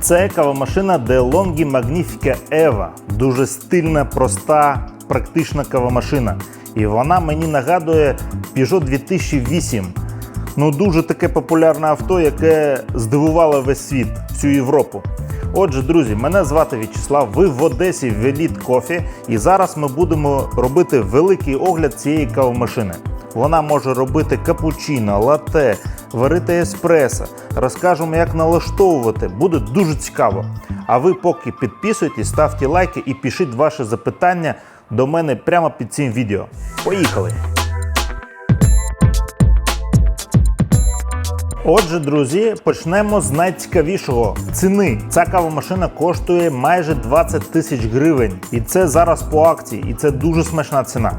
Це кавомашина DeLonghi Magnifica Eva. Дуже стильна, проста, практична кавомашина. І вона мені нагадує Peugeot 2008. Ну, дуже таке популярне авто, яке здивувало весь світ, всю Європу. Отже, друзі, мене звати В'ячеслав. Ви в Одесі в Elite Coffee, і зараз ми будемо робити великий огляд цієї кавомашини. Вона може робити капучино, лате, варити еспресо. Розкажемо, як налаштовувати. Буде дуже цікаво. А ви поки підписуйтесь, ставте лайки і пишіть ваші запитання до мене прямо під цим відео. Поїхали! Отже, друзі, почнемо з найцікавішого ціни. Ця кавомашина коштує майже 20 тисяч гривень, і це зараз по акції, і це дуже смачна ціна.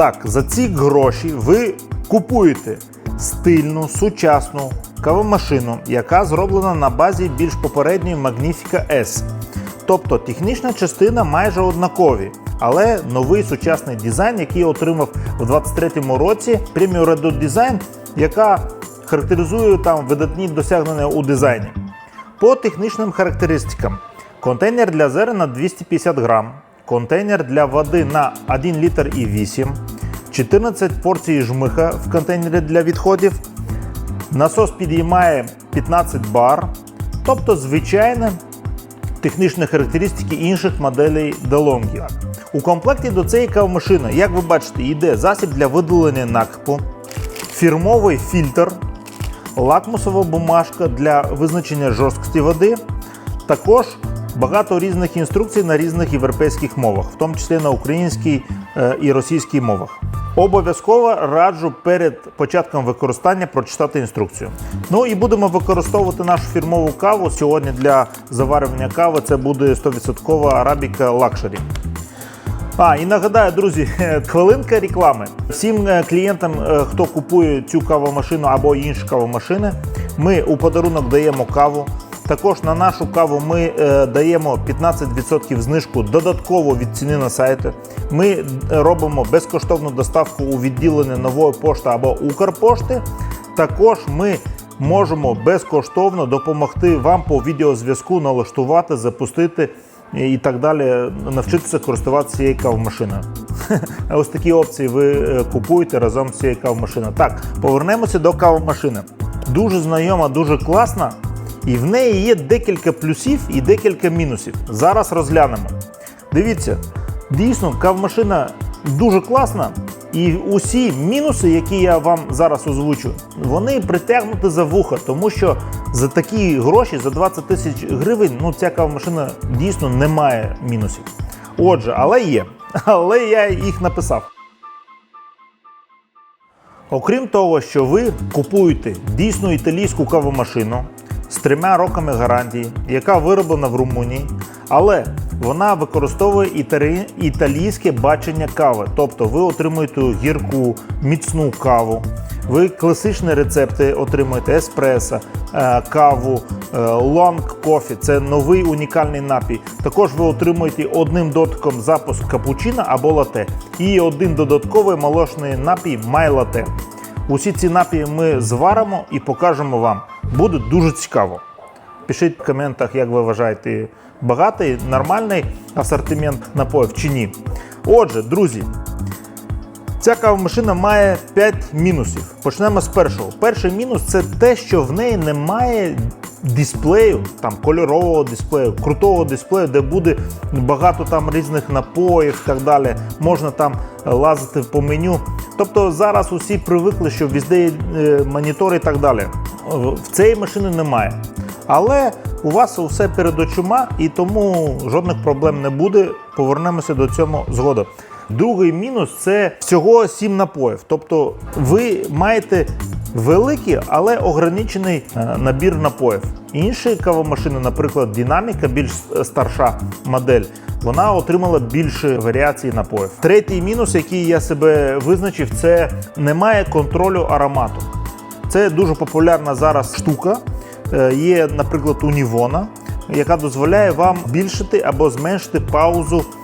Так, за ці гроші ви купуєте стильну, сучасну кавомашину, яка зроблена на базі більш попередньої Magnifica S. Тобто технічна частина майже однакові, але новий сучасний дизайн, який отримав у 23-му році премію Red Dot Design, яка характеризує там видатні досягнення у дизайні. По технічним характеристикам: контейнер для зерна на 250 грам, контейнер для води на 1 літр і 8, 14 порцій жмиха в контейнері для відходів. Насос підіймає 15 бар, тобто звичайне технічні характеристики інших моделей DeLonghi. У комплекті до цієї кавомашини, як ви бачите, йде засіб для видалення накипу, фірмовий фільтр, лакмусова бумажка для визначення жорсткості води. Також багато різних інструкцій на різних європейських мовах, в тому числі на українській е, і російській мовах. Обов'язково раджу перед початком використання прочитати інструкцію. Ну і будемо використовувати нашу фірмову каву. Сьогодні для заварювання кави це буде 100% арабіка лакшері. А, і нагадаю, друзі, хвилинка реклами. Всім е, клієнтам, е, хто купує цю кавомашину або інші кавомашини, ми у подарунок даємо каву. Також на нашу каву ми е, даємо 15% знижку додатково від ціни на сайті. Ми е, робимо безкоштовну доставку у відділення нової пошти або Укрпошти. Також ми можемо безкоштовно допомогти вам по відеозв'язку налаштувати, запустити і так далі, навчитися користуватися цією кавомашиною. Ось такі опції ви е, купуєте разом з цією кавомашиною. Так, повернемося до кавомашини. Дуже знайома, дуже класна, і в неї є декілька плюсів і декілька мінусів. Зараз розглянемо. Дивіться, дійсно, кавомашина дуже класна. І усі мінуси, які я вам зараз озвучу, вони притягнуті за вуха, тому що за такі гроші, за 20 тисяч гривень, ну ця кавомашина дійсно не має мінусів. Отже, але є. Але я їх написав. Окрім того, що ви купуєте дійсно італійську кавомашину з трьома роками гарантії, яка вироблена в Румунії, але вона використовує італі- італійське бачення кави. Тобто ви отримуєте гірку, міцну каву. Ви класичні рецепти отримуєте еспресо, е, каву, е, лонг кофі це новий унікальний напій. Також ви отримуєте одним дотком запуск капучино або лате і один додатковий молочний напій май-лате. Усі ці напії ми зваримо і покажемо вам. Буде дуже цікаво. Пишіть в коментах, як ви вважаєте, багатий, нормальний асортимент напоїв чи ні. Отже, друзі, ця кавомашина має 5 мінусів. Почнемо з першого. Перший мінус це те, що в неї немає дисплею, там кольорового дисплею, крутого дисплею, де буде багато там різних напоїв і так далі. Можна там лазити по меню. Тобто зараз усі привикли, що везде є е, монітори і так далі. В цієї машини немає. Але у вас все перед очима, і тому жодних проблем не буде. Повернемося до цього згодом. Другий мінус це всього 7 напоїв. Тобто ви маєте великий, але ограничений е, набір напоїв. Інші кавомашини, наприклад, Динаміка, більш старша модель, вона отримала більше варіацій напоїв. Третій мінус, який я себе визначив, це немає контролю аромату. Це дуже популярна зараз штука. Е, Є, наприклад, Унівона, яка дозволяє вам збільшити або зменшити паузу е,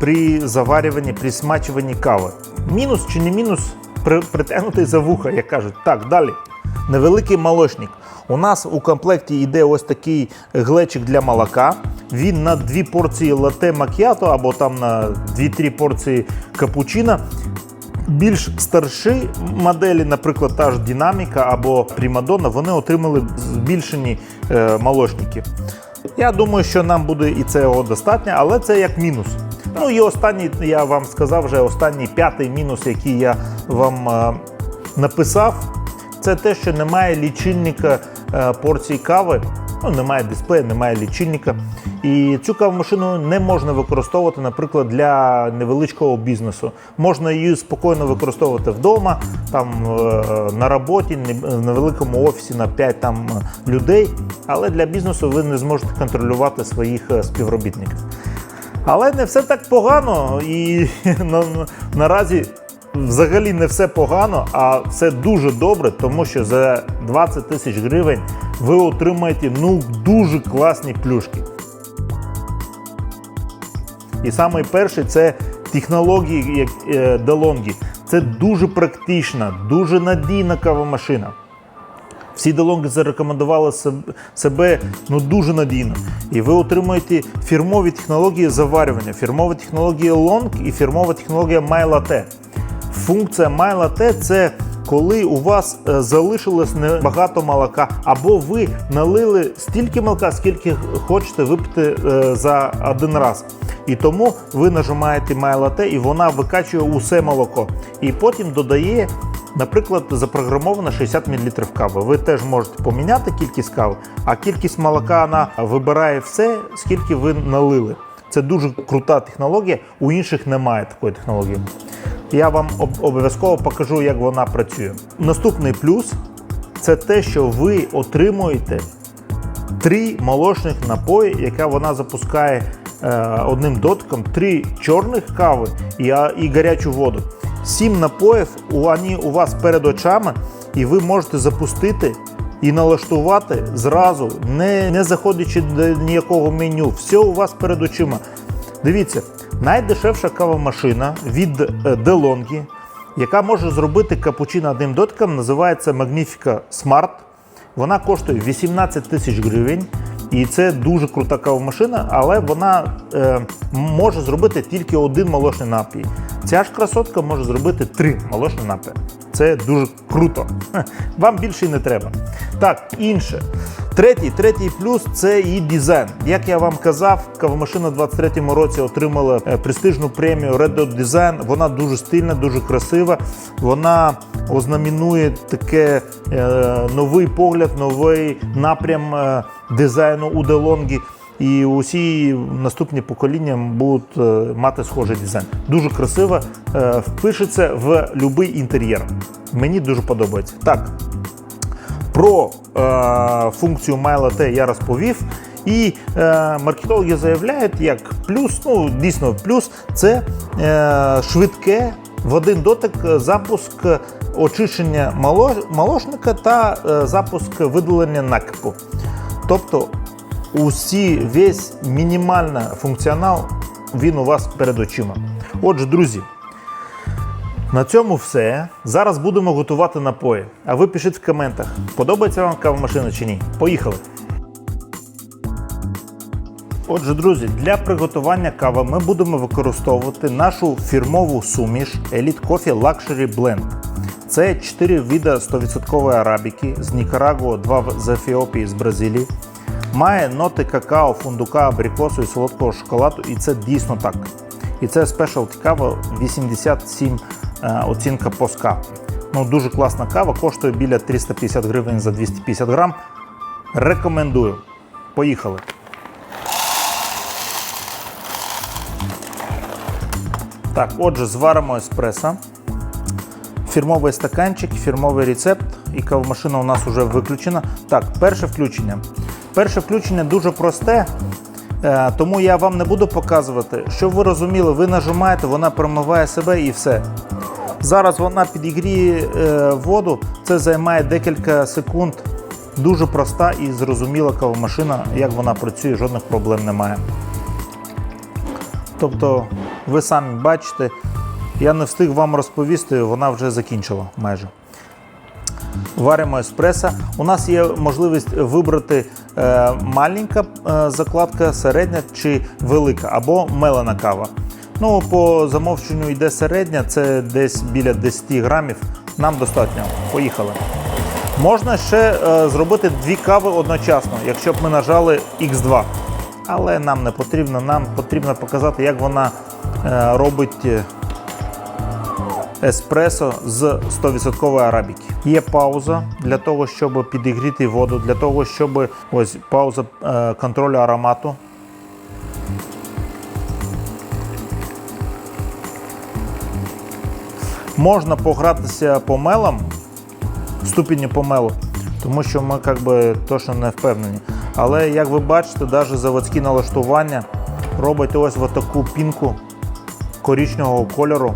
при заварюванні, при смачуванні кави. Мінус чи не мінус притягнутий за вуха, як кажуть. Так, далі. Невеликий молочник. У нас у комплекті йде ось такий глечик для молока. Він на дві порції лате макіато або там на 2-3 порції капучино. Більш старші моделі, наприклад, та ж Динаміка або Примадонна, вони отримали збільшені е, молочники. Я думаю, що нам буде і цього достатньо, але це як мінус. Ну і останній, я вам сказав, вже останній п'ятий мінус, який я вам е, написав, це те, що немає лічильника е, порцій кави. Ну, немає дисплея, немає лічильника. І цю кавомашину не можна використовувати, наприклад, для невеличкого бізнесу. Можна її спокійно використовувати вдома, там е, на роботі, в невеликому офісі на 5 там людей. Але для бізнесу ви не зможете контролювати своїх е, співробітників. Але не все так погано, і на, наразі взагалі не все погано, а все дуже добре, тому що за 20 тисяч гривень ви отримаєте ну дуже класні плюшки. І самий перший це технології як е, DeLonghi. Це дуже практична, дуже надійна кавомашина. Всі DeLonghi зарекомендували себе ну, дуже надійно. І ви отримуєте фірмові технології заварювання, фірмова технологія Long і фірмова технологія MyLatte. Функція MyLatte – це коли у вас е, залишилось небагато молока, або ви налили стільки молока, скільки хочете випити е, за один раз. І тому ви нажимаєте MyLatte і вона викачує усе молоко. І потім додає Наприклад, запрограмовано 60 мл кави. Ви теж можете поміняти кількість кави, а кількість молока вона вибирає все, скільки ви налили. Це дуже крута технологія. У інших немає такої технології. Я вам обов'язково покажу, як вона працює. Наступний плюс це те, що ви отримуєте три молочних напої, яка вона запускає е, одним дотком, три чорних кави і гарячу воду. Сім напоїв вони у вас перед очами, і ви можете запустити і налаштувати зразу, не, не заходячи до ніякого меню. Все у вас перед очима. Дивіться, найдешевша кавомашина від е, DeLonghi, яка може зробити капучино одним дотком, називається Magnifica Smart. Вона коштує 18 тисяч гривень. І це дуже крута кавомашина, але вона е, може зробити тільки один молочний напій. Ця ж красотка може зробити три молочні напої. Це дуже круто. Вам більше й не треба. Так, інше. Третій, третій плюс це її дизайн. Як я вам казав, кавомашина в 23-му році отримала е, престижну премію Red Dot Design. Вона дуже стильна, дуже красива. Вона ознаменує таке е, новий погляд, новий напрям е, дизайну у DeLonghi. І усі наступні покоління будуть е, мати схожий дизайн. Дуже красиво, е, впишеться в будь-який інтер'єр. Мені дуже подобається. Так, про е, функцію MyLatte я розповів. І е, маркетологи заявляють, як плюс, ну дійсно плюс, це е, швидке в один дотик запуск очищення молочника та е, запуск видалення накипу. Тобто усі, весь мінімальний функціонал він у вас перед очима. Отже, друзі, на цьому все. Зараз будемо готувати напої. А ви пишіть в коментах, подобається вам кавомашина чи ні. Поїхали! Отже, друзі, для приготування кави ми будемо використовувати нашу фірмову суміш Elite Coffee Luxury Blend. Це 4 види 100% арабіки з Нікарагуа, 2 з Ефіопії, з Бразилії. Має ноти какао, фундука, абрикосу і солодкого шоколаду, і це дійсно так. І це спешалті кава 87 е, оцінка по СКА. Ну, дуже класна кава, коштує біля 350 гривень за 250 грам. Рекомендую. Поїхали. Так, отже, зваримо еспресо. Фірмовий стаканчик, фірмовий рецепт, і кавомашина у нас вже виключена. Так, перше включення. Перше включення дуже просте, е, тому я вам не буду показувати. Щоб ви розуміли, ви нажимаєте, вона промиває себе і все. Зараз вона підігріє е, воду, це займає декілька секунд. Дуже проста і зрозуміла кавомашина, як вона працює, жодних проблем немає. Тобто, ви самі бачите, я не встиг вам розповісти, вона вже закінчила майже. Варимо еспресо. У нас є можливість вибрати е, маленька е, закладка, середня чи велика, або мелена кава. Ну, по замовченню йде середня, це десь біля 10 грамів. Нам достатньо. Поїхали. Можна ще е, зробити дві кави одночасно, якщо б ми нажали X2. Але нам не потрібно, нам потрібно показати, як вона робить еспресо з 100% арабіки. Є пауза для того, щоб підігріти воду, для того, щоб ось пауза е, контролю аромату. Можна погратися помелом, ступінню помелу, тому що ми як би, точно не впевнені. Але як ви бачите, навіть заводські налаштування робить ось таку пінку коричневого кольору.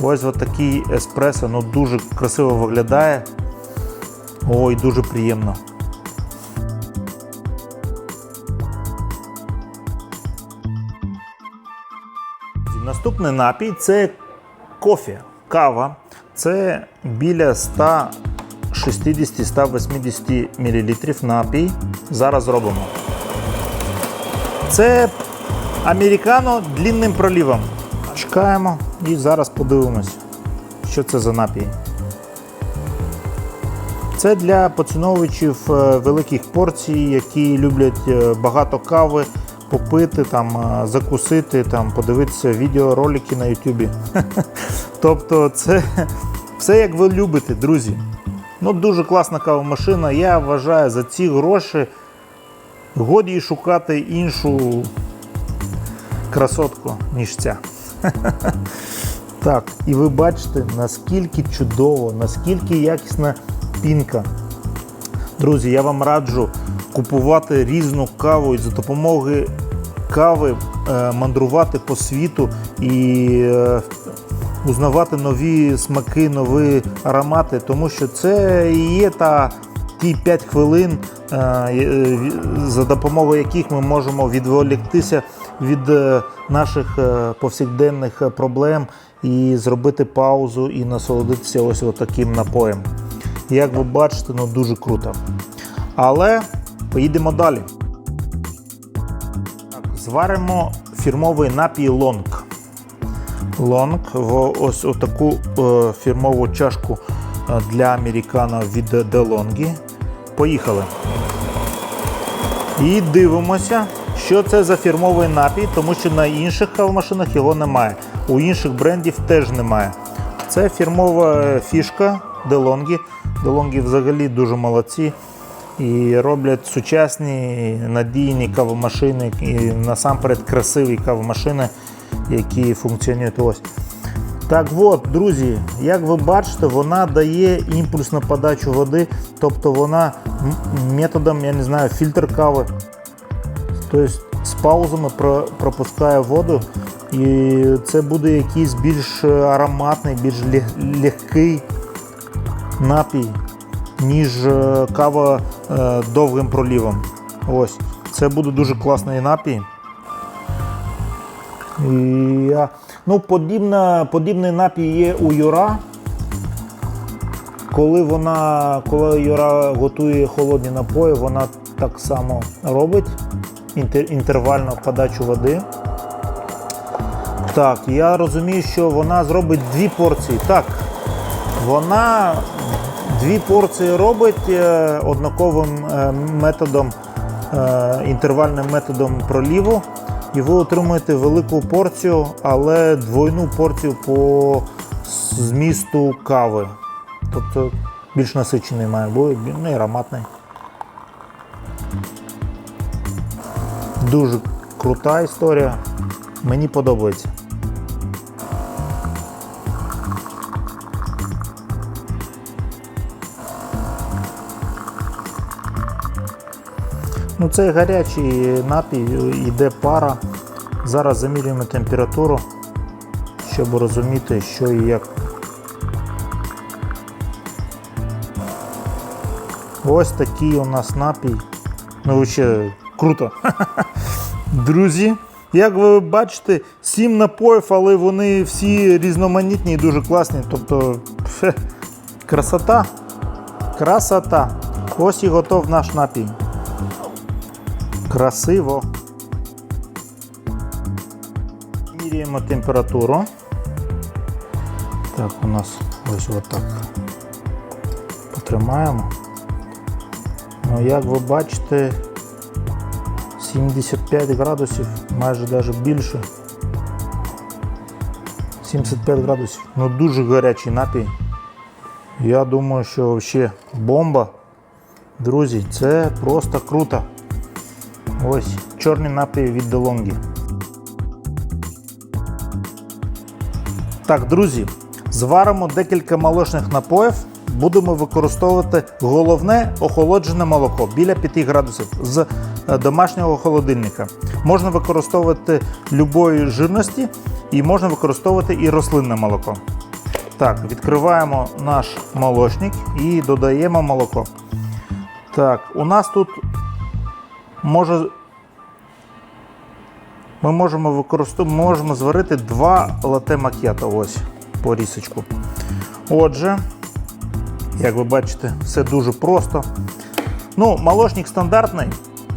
Ось такий еспресо, ну дуже красиво виглядає. Ой, дуже приємно. Наступний напій це кофе, кава. Це біля 160-180 мл напій. Зараз зробимо. Це американо длинним пролівом. Чекаємо і зараз подивимось, що це за напій. Це для поціновувачів е, великих порцій, які люблять е, багато кави, попити, там, е, закусити, там, подивитися відеоролики на Ютубі. Тобто це все як ви любите, друзі. Ну, Дуже класна кавомашина. Я вважаю, за ці гроші годі шукати іншу красотку, ніж ця. Так, і ви бачите, наскільки чудово, наскільки якісна пінка. Друзі, я вам раджу купувати різну каву і за допомогою кави е, мандрувати по світу і е, узнавати нові смаки, нові аромати, тому що це і є та ті 5 хвилин, е, за допомогою яких ми можемо відволіктися від е, наших е, повсякденних е, проблем і зробити паузу і насолодитися ось таким напоєм. Як ви бачите, ну дуже круто. Але поїдемо далі. Зваримо фірмовий напій лонг. Лонг в ось таку фірмову чашку для американо від DeLonghi. Поїхали. І дивимося, що це за фірмовий напій, тому що на інших кавомашинах його немає. У інших брендів теж немає. Це фірмова фішка DeLonghi. DeLonghi взагалі дуже молодці і роблять сучасні надійні кавомашини і насамперед красиві кавомашини, які функціонують ось. Так от, друзі, як ви бачите, вона дає імпульс на подачу води, тобто вона методом, я не знаю, фільтр кави. Тобто з паузами про- пропускає воду, і це буде якийсь більш ароматний, більш лег- легкий напій, ніж е, кава е, довгим пролівом. Ось. Це буде дуже класний напій. І. Ну, подібна, подібний напій є у Юра. Коли вона, коли Юра готує холодні напої, вона так само робить інтервальну подачу води. Так, я розумію, що вона зробить дві порції. Так, вона дві порції робить е, однаковим е, методом, е, інтервальним методом проліву. І ви отримуєте велику порцію, але двойну порцію по змісту кави. Тобто більш насичений має бути, ну і ароматний. Дуже крута історія. Мені подобається. Ну, Цей гарячий напій, йде пара. Зараз замірюємо температуру, щоб розуміти, що і як. Ось такий у нас напій. Ну, взагалі, круто. Друзі, як ви бачите, сім напоїв, але вони всі різноманітні і дуже класні. Тобто, фе, красота. Красота. Ось і готов наш напій. Красиво. Міряємо температуру. Так, у нас ось отак. Потримаємо. Ну, як ви бачите, 75 градусів, майже навіть більше. 75 градусів. Ну дуже гарячий напій. Я думаю, що ще бомба. Друзі, це просто круто. Ось чорний напій від DeLonghi. Так, друзі, зваримо декілька молочних напоїв. Будемо використовувати головне охолоджене молоко біля 5 градусів з домашнього холодильника. Можна використовувати любої жирності і можна використовувати і рослинне молоко. Так, відкриваємо наш молочник і додаємо молоко. Так, у нас тут може. Ми можемо використовувати, можемо зварити два лате макіато ось по рісочку. Отже, як ви бачите, все дуже просто. Ну, молочник стандартний.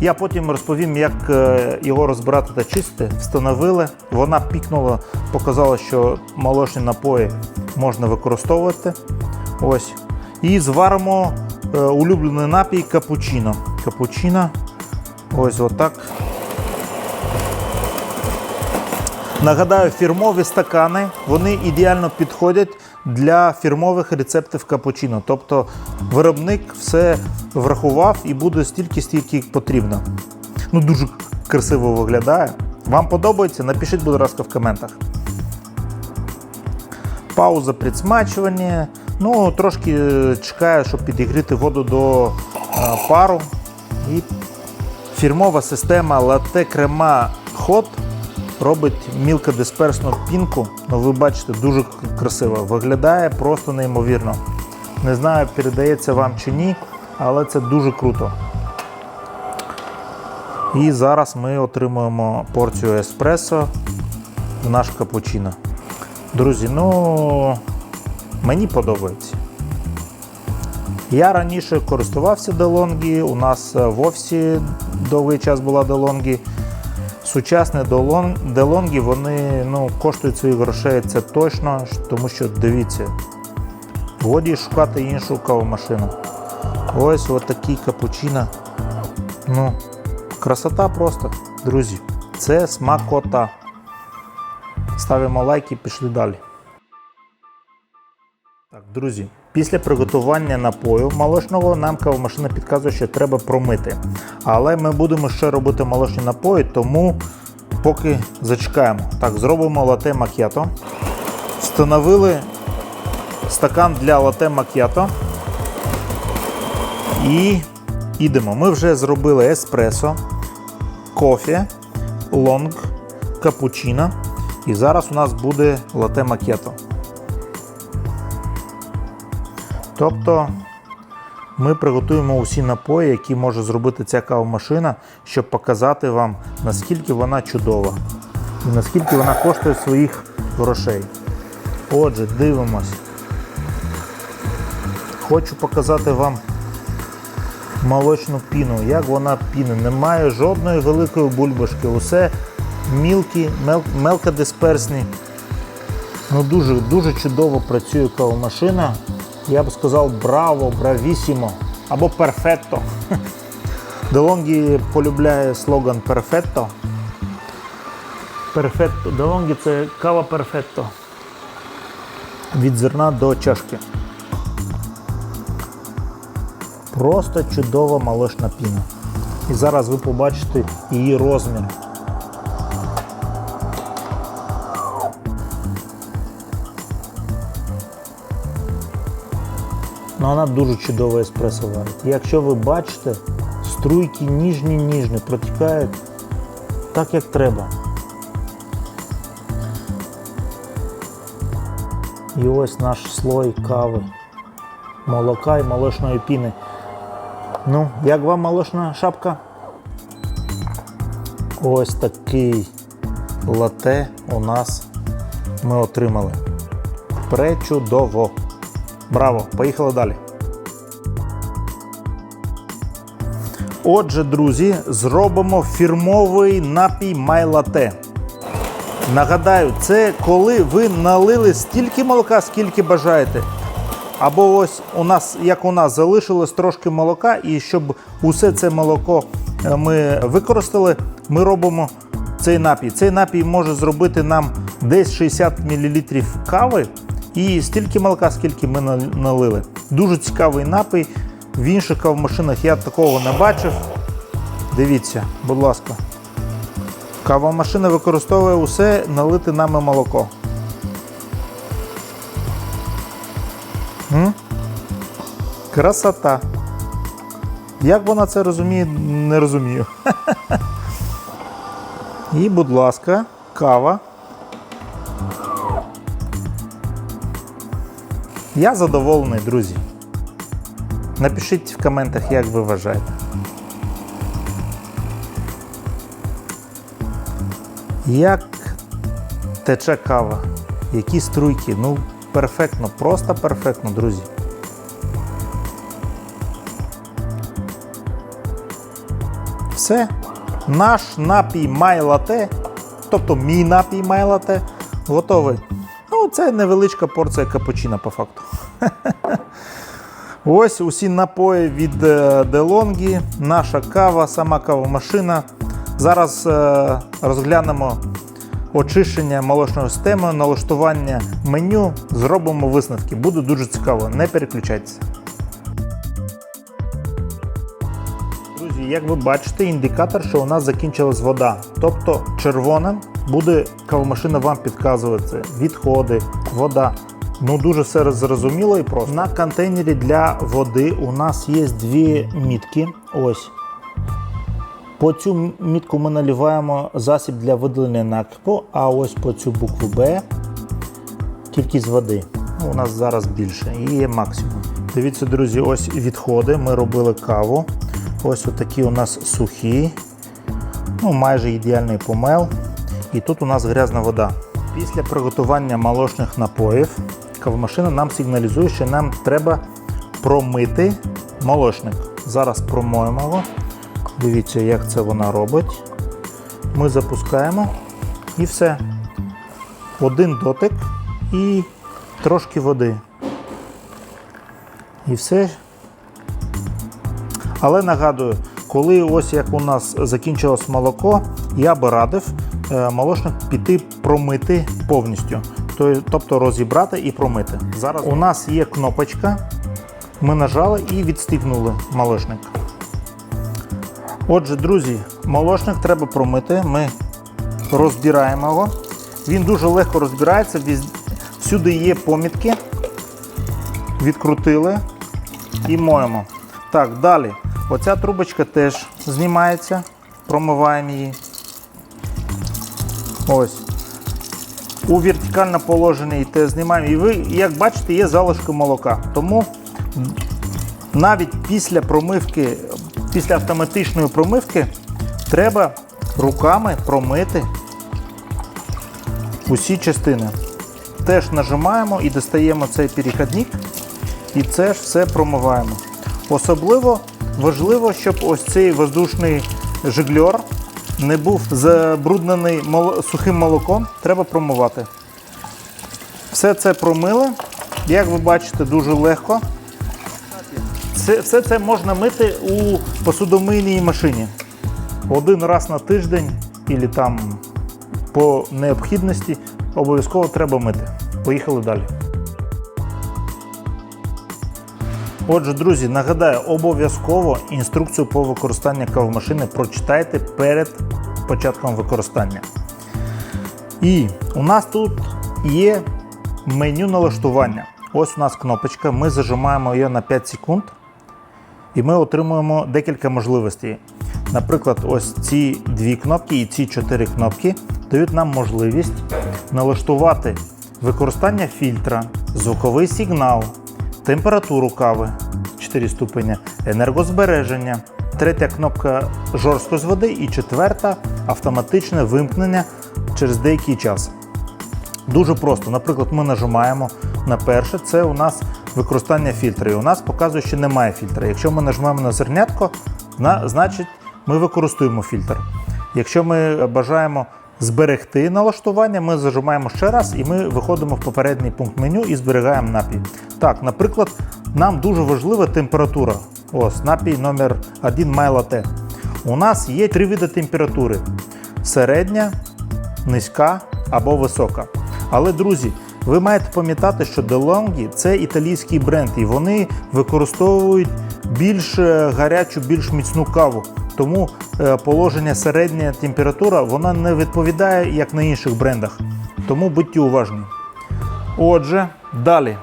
Я потім розповім, як е, його розбирати та чистити. Встановили, вона пікнула, показала, що молочні напої можна використовувати. Ось. І зваримо е, улюблений напій капучино. Капучино. Ось отак. Нагадаю, фірмові стакани вони ідеально підходять для фірмових рецептів капучино. Тобто виробник все врахував і буде стільки, стільки потрібно. Ну, дуже красиво виглядає. Вам подобається? Напишіть, будь ласка, в коментах. Пауза підсмачування. Ну, трошки е, чекаю, щоб підігріти воду до е, пару. І фірмова система Latte Crema Hot робить мілкодисперсну пінку. Ну, ви бачите, дуже красиво. Виглядає просто неймовірно. Не знаю, передається вам чи ні, але це дуже круто. І зараз ми отримуємо порцію еспресо в наш капучино. Друзі, ну мені подобається. Я раніше користувався DeLonghi, у нас в офісі довгий час була DeLonghi. Сучасні DeLonghi, вони ну, коштують своїх грошей, це точно, тому що дивіться, годі шукати іншу кавомашину. Ось ось такий капучино. Ну, красота просто, друзі. Це смакота. Ставимо лайк і пішли далі. Так, друзі, після приготування напою молочного нам кавомашина підказує, що треба промити. Але ми будемо ще робити молочні напої, тому поки зачекаємо. Так, зробимо лате макіато. Встановили стакан для лате макіато. І йдемо. Ми вже зробили еспресо, кофе, лонг, капучино. І зараз у нас буде лате макіато. Тобто ми приготуємо усі напої, які може зробити ця кавомашина, щоб показати вам, наскільки вона чудова і наскільки вона коштує своїх грошей. Отже, дивимось. Хочу показати вам молочну піну, як вона піна. Немає жодної великої бульбашки. Усе мілкі, мел, мелкодисперсні. Ну Дуже дуже чудово працює кавомашина. Я б сказав браво, бравісімо або перфетто. DeLonghi полюбляє слоган перфетто. Перфетто. DeLonghi це кава перфетто. Від зерна до чашки. Просто чудова молочна піна. І зараз ви побачите її розмір. Ну, вона дуже чудово еспресо варить. Якщо ви бачите, струйки ніжні-ніжні протікають так, як треба. І ось наш слой кави, молока і молочної піни. Ну, як вам молочна шапка? Ось такий лате у нас ми отримали. Пречудово! Браво! Поїхали далі. Отже, друзі, зробимо фірмовий напій майлате. Нагадаю, це коли ви налили стільки молока, скільки бажаєте. Або ось у нас, як у нас, залишилось трошки молока, і щоб усе це молоко е, ми використали, ми робимо цей напій. Цей напій може зробити нам десь 60 мл кави і стільки молока, скільки ми налили. Дуже цікавий напій. В інших кавомашинах я такого не бачив. Дивіться, будь ласка. Кавомашина використовує усе налити нами молоко. М? Красота. Як вона це розуміє, не розумію. І, будь ласка, кава. Я задоволений, друзі. Напишіть в коментах, як ви вважаєте. Як тече кава? Які струйки? Ну, перфектно, просто перфектно, друзі. Все. Наш напій май-лате, тобто мій напій май-лате, готовий. Ну, це невеличка порція капучино по факту. Ось усі напої від е, DeLonghi, наша кава, сама кавомашина. Зараз е, розглянемо очищення молочної системи, налаштування меню, зробимо висновки. Буде дуже цікаво, не переключайтеся. Друзі, як ви бачите, індикатор, що у нас закінчилась вода. Тобто червоним буде кавомашина вам підказувати відходи, вода. Ну дуже все зрозуміло і просто. На контейнері для води у нас є дві мітки. Ось. По цю мітку ми наливаємо засіб для видалення накипу, а ось по цю букву Б кількість води. Ну, У нас зараз більше і є максимум. Дивіться, друзі, ось відходи. Ми робили каву. Ось такі у нас сухі, ну майже ідеальний помел. І тут у нас грязна вода. Після приготування молочних напоїв кавомашина нам сигналізує, що нам треба промити молочник. Зараз промоємо його. Дивіться, як це вона робить. Ми запускаємо і все. Один дотик і трошки води. І все. Але нагадую, коли ось як у нас закінчилось молоко, я би радив е, молочник піти промити повністю. То- Тобто розібрати і промити. Зараз у нас є кнопочка. Ми нажали і відстігнули молочник. Отже, друзі, молочник треба промити. Ми розбираємо його. Він дуже легко розбирається. Всюди є помітки. Відкрутили і моємо. Так, далі. Оця трубочка теж знімається. Промиваємо її. Ось. У вертикальне положення і те знімаємо. І ви, як бачите, є залишки молока. Тому навіть після промивки, після автоматичної промивки, треба руками промити усі частини. Теж нажимаємо і достаємо цей перехідник, і це ж все промиваємо. Особливо важливо, щоб ось цей воздушний жигльор не був забруднений сухим молоком, треба промивати. Все це промили, як ви бачите, дуже легко. Це, все це можна мити у посудомийній машині. Один раз на тиждень, або там по необхідності обов'язково треба мити. Поїхали далі. Отже, друзі, нагадаю, обов'язково інструкцію по використанню кавомашини прочитайте перед початком використання. І у нас тут є меню налаштування. Ось у нас кнопочка, ми зажимаємо її на 5 секунд, і ми отримуємо декілька можливостей. Наприклад, ось ці дві кнопки і ці чотири кнопки дають нам можливість налаштувати використання фільтра, звуковий сигнал, температуру кави 4 ступеня, енергозбереження, третя кнопка жорсткость води і четверта автоматичне вимкнення через деякий час. Дуже просто. Наприклад, ми нажимаємо на перше, це у нас використання фільтра. І у нас показує, що немає фільтра. Якщо ми нажмемо на зернятко, зна- значить ми використовуємо фільтр. Якщо ми бажаємо зберегти налаштування, ми зажимаємо ще раз і ми виходимо в попередній пункт меню і зберігаємо напій. Так, наприклад, нам дуже важлива температура. Ось напій номер 1 MyLatte. У нас є три види температури: середня, низька або висока. Але, друзі, ви маєте пам'ятати, що DeLonghi – це італійський бренд, і вони використовують більш е, гарячу, більш міцну каву. Тому е, положення середня температура вона не відповідає як на інших брендах. Тому будьте уважні. Отже, далі.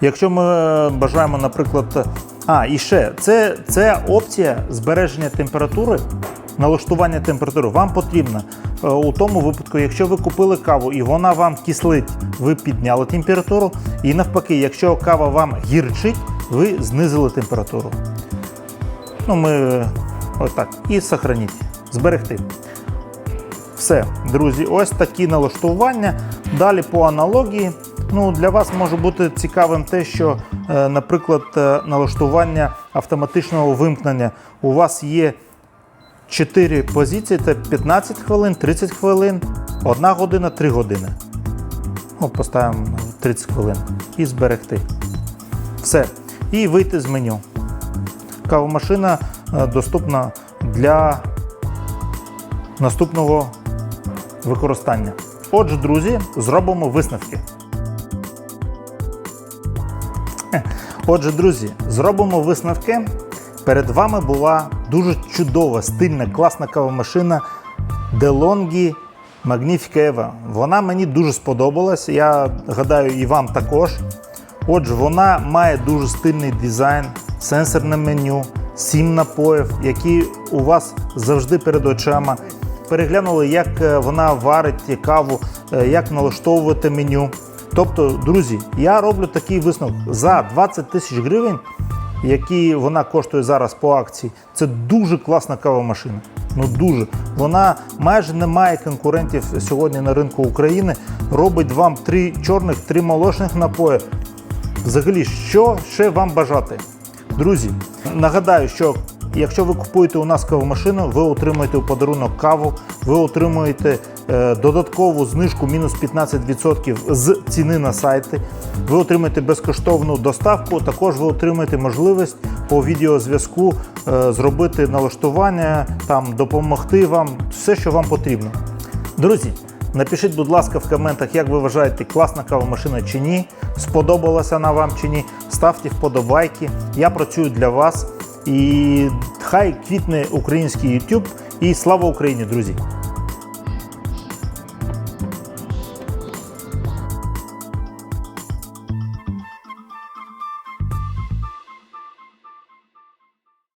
Якщо ми е, бажаємо, наприклад, а, і ще, це, це опція збереження температури, налаштування температури вам потрібна е, у тому випадку, якщо ви купили каву і вона вам кислить, ви підняли температуру. І навпаки, якщо кава вам гірчить, ви знизили температуру. Ну, ми отак. І сохраніть, зберегти. Все, друзі, ось такі налаштування. Далі по аналогії. Ну, для вас може бути цікавим те, що, е, наприклад, е, налаштування автоматичного вимкнення. У вас є 4 позиції: це 15 хвилин, 30 хвилин, 1 година, 3 години. От поставимо 30 хвилин і зберегти. Все. І вийти з меню. Кавомашина е, доступна для наступного використання. Отже, друзі, зробимо висновки. Отже, друзі, зробимо висновки. Перед вами була дуже чудова, стильна, класна кавомашина DeLonghi Magnifica Eva. Вона мені дуже сподобалась. Я гадаю, і вам також. Отже, вона має дуже стильний дизайн, сенсорне меню, 7 напоїв, які у вас завжди перед очима. Переглянули, як е, вона варить каву, е, як налаштовувати меню. Тобто, друзі, я роблю такий висновок за 20 тисяч гривень, які вона коштує зараз по акції. Це дуже класна кавомашина. Ну дуже. Вона майже не має конкурентів сьогодні на ринку України. Робить вам три чорних, три молочних напої. Взагалі, що ще вам бажати? Друзі, нагадаю, що якщо ви купуєте у нас кавомашину, ви отримуєте у подарунок каву, ви отримуєте е, додаткову знижку мінус 15% з ціни на сайти. Ви отримаєте безкоштовну доставку. Також ви отримаєте можливість по відеозв'язку е, зробити налаштування, там допомогти вам все, що вам потрібно. Друзі, напишіть, будь ласка, в коментах, як ви вважаєте, класна кавомашина чи ні, сподобалася вона вам чи ні. Ставте вподобайки. Я працюю для вас. І хай квітне український YouTube. І слава Україні, друзі!